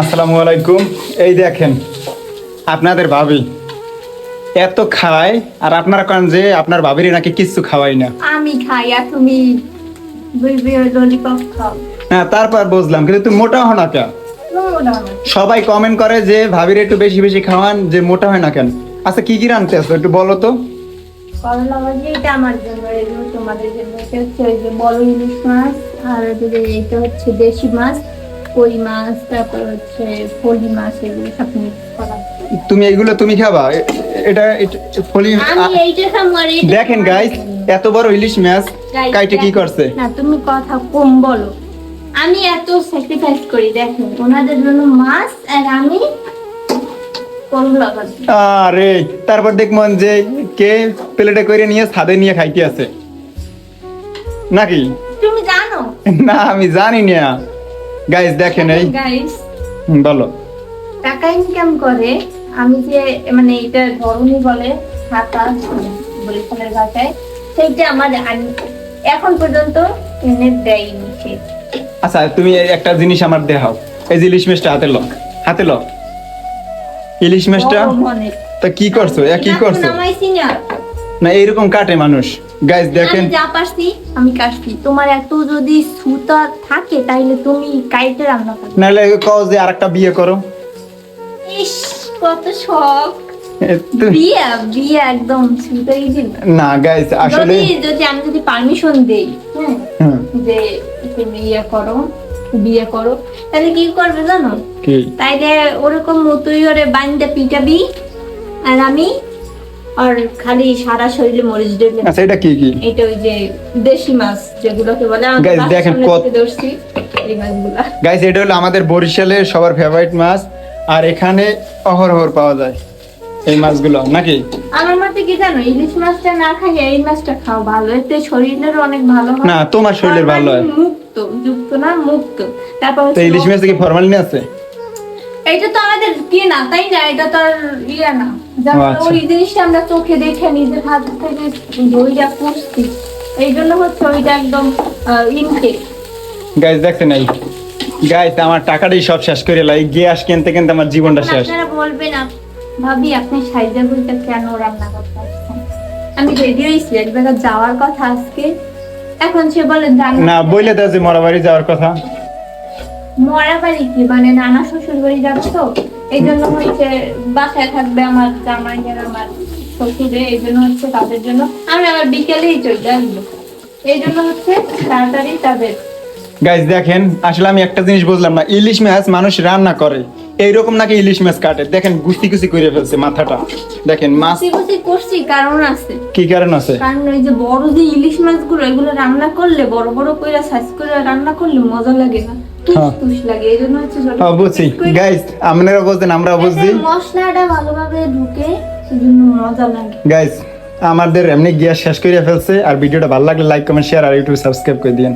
আসসালামু আলাইকুম এই দেখেন আপনাদের ভাবি এত খায় আর আপনারা কেন যে আপনার ভাবির নাকি কিচ্ছু খাওয়াই না। আমি খাই আর তুমি ললিপপ খাও। হ্যাঁ তারপর বুঝলাম কিন্তু তুমি মোটা হও না কেন? সবাই কমেন্ট করে যে ভাবির একটু বেশি বেশি খাওয়ান যে মোটা হয় না কেন? আচ্ছা কি কি রানতে আসো একটু বলো তো। করলা ভাজি এটা আমার জন্য এগুলো তোমাদের জন্য। এটা হচ্ছে ওই যে বড় ইলিশ মাছ আর এটা হচ্ছে দেশি মাছ। কই মাছ তারপর হচ্ছে ফলি মাছ এগুলো সব মিক্স করা তুমি তুমি খাবা? এটা এটা- ফলি আমি এইটা খাব আর দেখেন গাইস এত বড় ইলিশ মাছ কাইটে কি করছে? না তুমি কথা কম বলো। আমি এত স্যাক্রিফাইস করি দেখেন ওনাদের জন্য মাছ আর আমি আরে তারপর দেখমন যে কে প্লেটে করে নিয়ে ছাদে নিয়ে খাইতে আছে। নাকি? তুমি জানো? না আমি জানি না। গাইস দেখেন এই গাইস বলো। টাকা ইনকাম করে আমি যে মানে এটা ধরনী বলে হাতা বরিশালের ভাষায় সেইটা আমার এখন পর্যন্ত এনে দেয়নি সে। আচ্ছা তুমি একটা জিনিস আমার দেখাও। এই যে ইলিশ মাছটা হাতে লো হাতে লো। ইলিশ মাছটা? তা কি করছ? কি করছ? না না এইরকম কাটে মানুষ। গাইস দেখেন। আমি যা পারছি আমি তোমার এত যদি সুতা থাকে তাইলে তুমি কাইটে রান্না করো। নাহলে কও যে আরেকটা বিয়ে করো। ইস কত শখ। বিয়ে বিয়ে একদম সুতাই দিন না গাইস আসলে যদি আমি যদি পারমিশন দেই যে তুমি ইয়ে করো বিয়ে করো তাহলে কি করবে জানো? তাইলে ওরকম তুই ওরে বান্ধে পিটাবি আর আমি আর খালি সারা শরীরে মরিচ দেবে আচ্ছা এটা কি কি? এটা ওই যে দেশি মাছ যেগুলোকে বলে বাসার দেখেন কত- থেকে এই মাছগুলা। গাইস এটা হলো আমাদের সবার ফেভারিট মাছ আর এখানে অহরহর পাওয়া যায় এই মাছগুলো নাকি? আমার মতে কি জানো ইলিশ মাছটা না খাইয়ে এই মাছটা খাও ভালো এতে শরীরের অনেক ভালো হয়। না তোমার শরীরের ভালো হয়। মুক্ত যুক্ত না মুক্ত। তারপর ইলিশ মাছে কি ফরমালিন আছে? এটা তো আমাদের কি না তাই না? এটা তো ইয়ে না। আচ্ছা। ওই জিনিসটা আমরা চোখে দেখে নিজের হাত থেকে করছি এই জন্য হচ্ছে ওইটা একদম ইনটেক দেখছেন এই? গাইস আমার টাকাটাই সব শেষ করে লাই গ্যাস কিনতে কিনতে আমার জীবনটা শেষ। আপনারা বলবেন আপ- ভাবি আপনি সাইজা বইটা কেন রান্না করতে আসছেন? আমি রেডি হয়েছি এক জায়গায় যাওয়ার কথা আজকে। এখন সে বলে না বইলে দাও যে মরাবাড়ি যাওয়ার কথা। মরা বাড়ি কি? মানে নানা শ্বশুর বাড়ি যাচ্ছে তো? এই জন্য হচ্ছে বাসায় থাকবে আমার জামাই আর আমার শ্বশুরে এই জন্য হচ্ছে তাদের জন্য। আমি আবার বিকেলেই চলে আসব এই জন্য হচ্ছে তাড়াতাড়ি তাদের গাইস দেখেন আসলে আমি একটা জিনিস বুঝলাম না। ইলিশ মাছ মানুষ রান্না করে। এইরকম নাকি ইলিশ মাছ কাটে। দেখেন গুস্তি গুস্তি করে ফেলছে মাথাটা। দেখেন মাছ কুচি করছি কারণ আছে। কি কারণ আছে? কারণ ওই যে বড় যে ইলিশ মাছগুলো এগুলো রান্না করলে বড় বড় করে সাইজ করে রান্না করলে মজা লাগে না। তুস হ্যাঁ। বুঝছি গাইস আপনারা বুঝছেন আমরা বুঝছি। মশলাটা ভালোভাবে ঢুকে সেজন্য মজা লাগে। গাইস আমাদের এমনি গ্যাস শেষ করে ফেলছে। আর ভিডিওটা ভালো লাগলে লাইক কমেন্ট শেয়ার আর ইউটিউব সাবস্ক্রাইব করে দিন